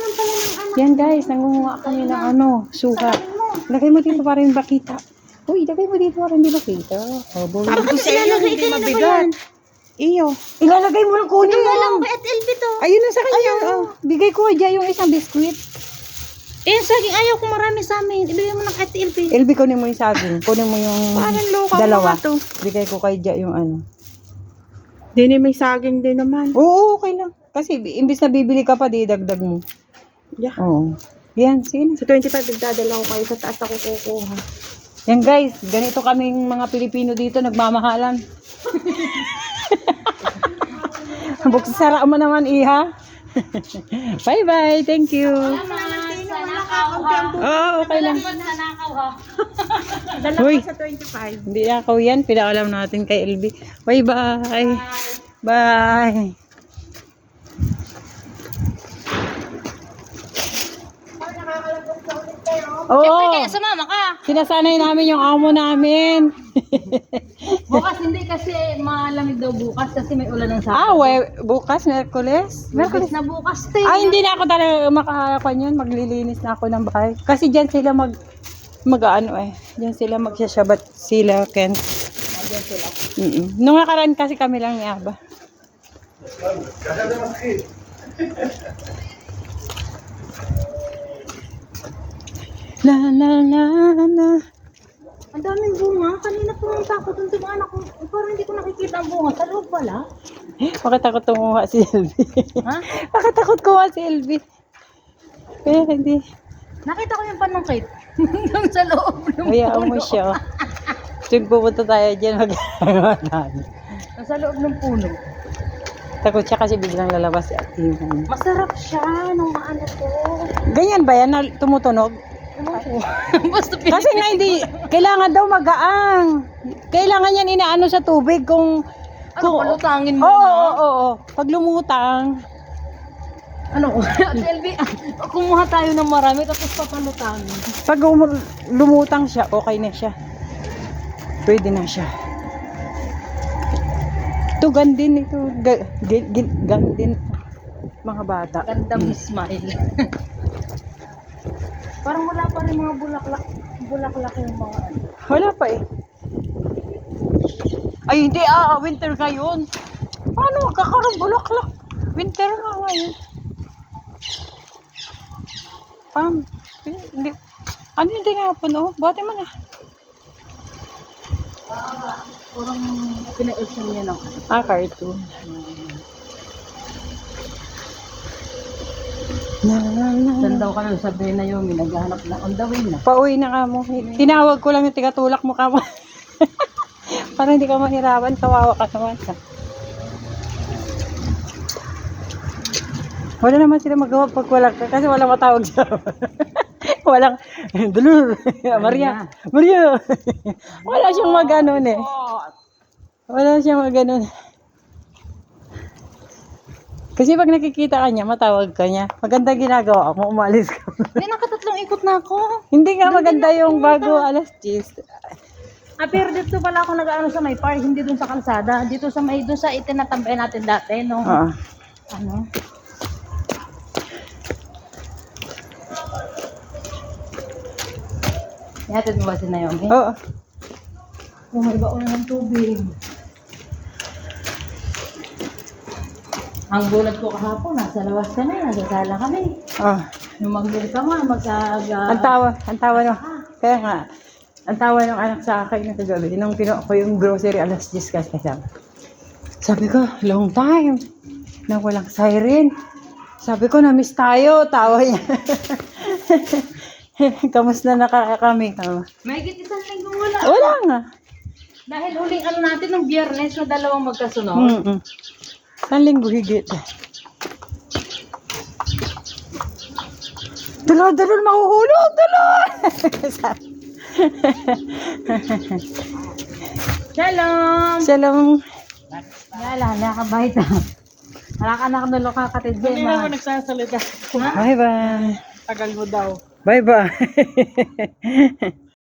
naman pala ng anak. Yan guys, nangunguha kami ng ano, suha. Lagay mo dito para hindi makita. Uy, lagay mo dito para hindi makita. Oh, boy. Ilalagay kayo na ba yan? Iyo. Ilalagay mo lang kunin Yung walang mo. kay Ate LB to. Ayun na sa kanya. Oh, bigay ko dyan yung isang biskuit. Eh, saging ayaw ko marami sa amin. Ibigay mo ng Ate LB. Elby, kunin mo yung saging. Kunin mo yung Parang loka dalawa. to. Bigay ko kay Dya yung ano. Dini may saging din naman. Oo, okay lang. Kasi imbis na bibili ka pa, di dagdag mo. Yeah. Oo. Yan, sige na. Sa 25, nagdadala ko kayo sa taas ako kukuha. Yan guys, ganito kaming mga Pilipino dito, nagmamahalan. Buksara mo naman, iha. Bye-bye, thank you. Oo, okay lang. Dala Uy. ko sa 25. Hindi ako yan, pinaalam natin kay LB. Bye-bye. Bye. Oo, Kaya sumama ka. sinasanay namin yung amo namin. Bukas hindi kasi malamig daw bukas kasi may ulan ng ah, we, bukas, Merkules? Merkulis na bukas, te. Ah, hindi na ako talaga makakapan yun. Maglilinis na ako ng bahay. Kasi dyan sila mag, mag ano eh. Dyan sila magsasyabat sila, Ken. Dyan sila. Mm Nung nakaraan kasi kami lang ni Aba. La la la la. Ang daming bunga. Kanina pumunta ako doon dumaan ako. Eh, Parang hindi ko nakikita ang bunga. Sa loob pala. Bakit ako tumuha si LB? Ha? Bakit ako kuha si LB? Kaya hindi. Nakita ko yung panungkit. Doon sa loob. ng Hayaan mo puno. siya. Tuwing pupunta tayo dyan, magagawa tayo. Nasa loob ng puno. Takot siya kasi biglang lalabas si Ate Ivan. Masarap siya nung maano to. Ganyan ba yan na tumutunog? Ewan ko. Basta Kasi nga hindi, kailangan daw magaang. Kailangan yan inaano sa tubig kung... ano, palutangin Oo, mo oo, na. oo, oo. Pag lumutang, Ano, LB, kumuha tayo ng marami tapos papalutangin. pag umu- lumutang siya, okay na siya. Pwede na siya. Ito, gandin ito. Ga, gi- gi- gandin. Mga bata. Ganda mo smile. Parang wala pa rin mga bulaklak. Bulaklak yung mga ano. Wala pa eh. Ay, hindi ah. Winter ngayon. Paano magkakaroon bulaklak? Winter nga ngayon. Pam, hindi. Ano hindi nga po no? Bate mo na. Parang pina-ilsan niya ano. Ah, cartoon. Na, Saan daw ka nang sabihin na yun, naghahanap na on the way na. Pauwi na ka mo. Tinawag ko lang yung tigatulak mo ka mo. Para hindi ka mahirapan, kawawa ka naman. Wala naman sila magawa pag wala ka kasi walang matawag sa walang dulur Maria Maria wala siyang maganon eh wala siyang maganon kasi pag nakikita ka niya matawag ka niya maganda ginagawa mo umalis ka Hindi, nakatatlong ikot na ako. hindi nga maganda yung bago alas 10 Ah, pero dito pala ako nag-ano sa may park, hindi dun sa kalsada. Dito sa may, dun sa itinatambay natin dati, no? Oo. Ano? Ihatid mo ba si Naomi? Oo. Oh, may baon ng tubig. Ang bulat ko kahapon, nasa labas ka na, kami. Oh. Nung mag-mail ka nga, mag-aga... Ang tawa, ang tawa no. Kaya nga, ang tawa ng anak sa akin ng kagabi, nung kinuha ko yung grocery alas 10 kasi sabi. Sabi ko, long time na walang siren. Sabi ko, na-miss tayo. Tawa niya. Kamusta na ka kami? Kama. May isang linggo wala. Wala nga. Dahil huling ano natin ng biyernes na dalawang magkasunod. Mm-mm. Isang linggo higit. Dalo, dalo, mahuhulog, dalo! Shalom! Shalom. Yala, nakabait na. Wala ka na kanulo kakatid Hindi dyan. na ako nagsasalita. Bye-bye. Tagal mo daw. Bye-bye.